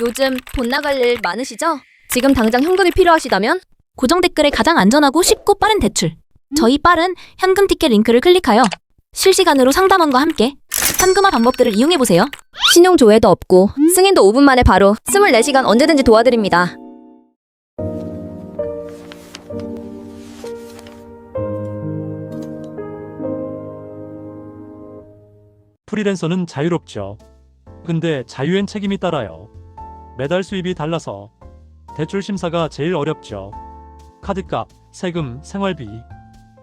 요즘 돈 나갈 일 많으시죠? 지금 당장 현금이 필요하시다면 고정 댓글에 가장 안전하고 쉽고 빠른 대출. 저희 빠른 현금 티켓 링크를 클릭하여 실시간으로 상담원과 함께 현금화 방법들을 이용해 보세요. 신용 조회도 없고 승인도 5분 만에 바로 24시간 언제든지 도와드립니다. 프리랜서는 자유롭죠. 근데 자유엔 책임이 따라요. 매달 수입이 달라서 대출 심사가 제일 어렵죠. 카드값, 세금, 생활비.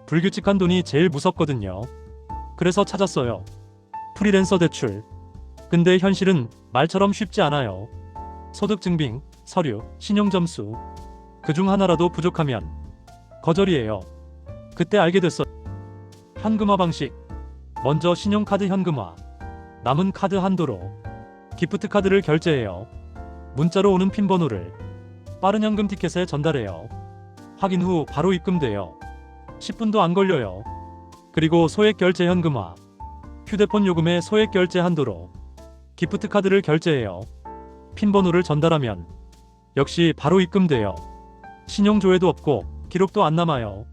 불규칙한 돈이 제일 무섭거든요. 그래서 찾았어요. 프리랜서 대출. 근데 현실은 말처럼 쉽지 않아요. 소득 증빙, 서류, 신용 점수. 그중 하나라도 부족하면 거절이에요. 그때 알게 됐어. 현금화 방식. 먼저 신용카드 현금화. 남은 카드 한도로 기프트 카드를 결제해요. 문자로 오는 핀 번호를 빠른 현금 티켓에 전달해요. 확인 후 바로 입금돼요. 10분도 안 걸려요. 그리고 소액 결제 현금화. 휴대폰 요금의 소액 결제 한도로 기프트 카드를 결제해요. 핀 번호를 전달하면 역시 바로 입금돼요. 신용 조회도 없고 기록도 안 남아요.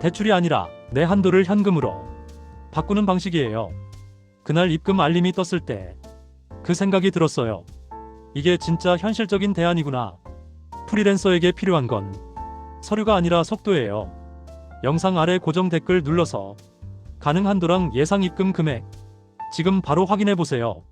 대출이 아니라 내 한도를 현금으로 바꾸는 방식이에요. 그날 입금 알림이 떴을 때 그 생각이 들었어요. 이게 진짜 현실적인 대안이구나. 프리랜서에게 필요한 건 서류가 아니라 속도예요. 영상 아래 고정 댓글 눌러서 가능 한도랑 예상 입금 금액 지금 바로 확인해 보세요.